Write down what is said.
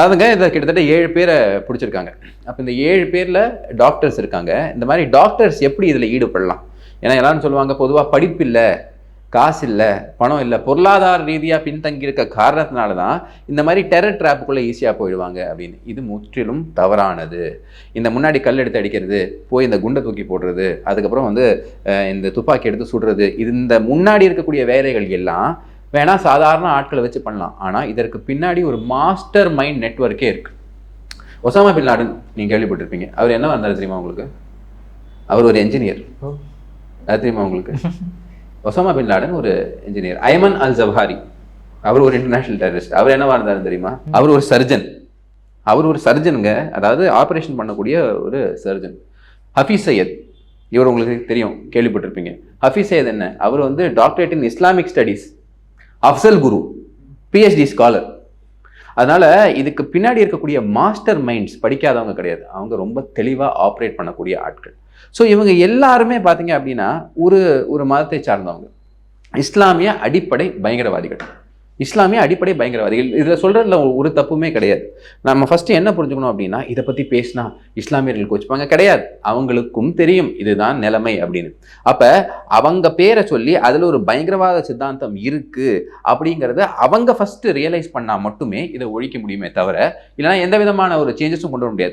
அதுங்க இதை கிட்டத்தட்ட ஏழு பேரை பிடிச்சிருக்காங்க. அப்போ இந்த ஏழு பேரில் டாக்டர்ஸ் இருக்காங்க. இந்த மாதிரி டாக்டர்ஸ் எப்படி இதில் ஈடுபடலாம்? ஏன்னா எல்லாரும் சொல்லுவாங்க பொதுவாக படிப்பு இல்லை காசு இல்லை பணம் இல்லை பொருளாதார ரீதியாக பின்தங்கி இருக்க காரணத்தினால தான் இந்த மாதிரி டெரர் ட்ராப்புக்குள்ளே ஈஸியாக போயிடுவாங்க அப்படின்னு. இது முற்றிலும் தவறானது. இந்த முன்னாடி கல் எடுத்து அடிக்கிறது போய் இந்த குண்டை தூக்கி போடுறது அதுக்கப்புறம் வந்து இந்த துப்பாக்கி எடுத்து சுடுறது இது இந்த முன்னாடி இருக்கக்கூடிய வேலைகள் எல்லாம் வேணா சாதாரண ஆட்களை வச்சு பண்ணலாம். ஆனால் இதற்கு பின்னாடி ஒரு மாஸ்டர் மைண்ட் நெட்வொர்க்கே இருக்கு. ஒசாமா பின் லாடன் நீங்கள் கேள்விப்பட்டிருப்பீங்க. அவர் என்ன வந்தார் தெரியுமா உங்களுக்கு? அவர் ஒரு என்ஜினியர் அது தெரியுமா உங்களுக்கு? ஒசாமா பின் லாடன் ஒரு இன்ஜினியர் ஐமன் அல் ஜவ்ஹாரி அவர் ஒரு இன்டர்நேஷனல் டெரரிஸ்ட் அவர் என்னவா இருந்தாரு தெரியுமா? அவர் ஒரு சர்ஜன் அவர் ஒரு சர்ஜனுங்க அதாவது ஆபரேஷன் பண்ணக்கூடிய ஒரு சர்ஜன் ஹஃபீஸ் சையத். இவர் உங்களுக்கு தெரியும் கேள்விப்பட்டிருப்பீங்க. ஹஃபீஸ் சையத் என்ன? அவர் வந்து doctorate in Islamic studies Afzal Guru PhD scholar அதனால இதுக்கு பின்னாடி இருக்கக்கூடிய மாஸ்டர் மைண்ட்ஸ் படிக்காதவங்க கிடையாது. அவங்க ரொம்ப தெளிவாக ஆப்ரேட் பண்ணக்கூடிய ஆட்கள். ஸோ இவங்க எல்லாருமே பார்த்தீங்க அப்படின்னா ஒரு ஒரு மதத்தை சார்ந்தவங்க. இஸ்லாமிய அடிப்படை பயங்கரவாதிகள். இஸ்லாமிய அடிப்படை பயங்கரவாதிகள். இதில் சொல்கிறதுல ஒரு தப்புமே கிடையாது. நம்ம ஃபஸ்ட்டு என்ன புரிஞ்சுக்கணும் அப்படின்னா இதை பற்றி பேசினா இஸ்லாமியர்களுக்கு வச்சுப்பாங்க கிடையாது. அவங்களுக்கும் தெரியும். இதுதான் நிலைமை அப்படின்னு. அப்போ அவங்க பேரை சொல்லி அதில் ஒரு பயங்கரவாத சித்தாந்தம் இருக்குது அப்படிங்கிறத அவங்க ஃபஸ்ட்டு ரியலைஸ் பண்ணால் மட்டுமே இதை ஒழிக்க முடியுமே தவிர இல்லைனா எந்த விதமான ஒரு சேஞ்சஸும் கொண்டு வர முடியாது.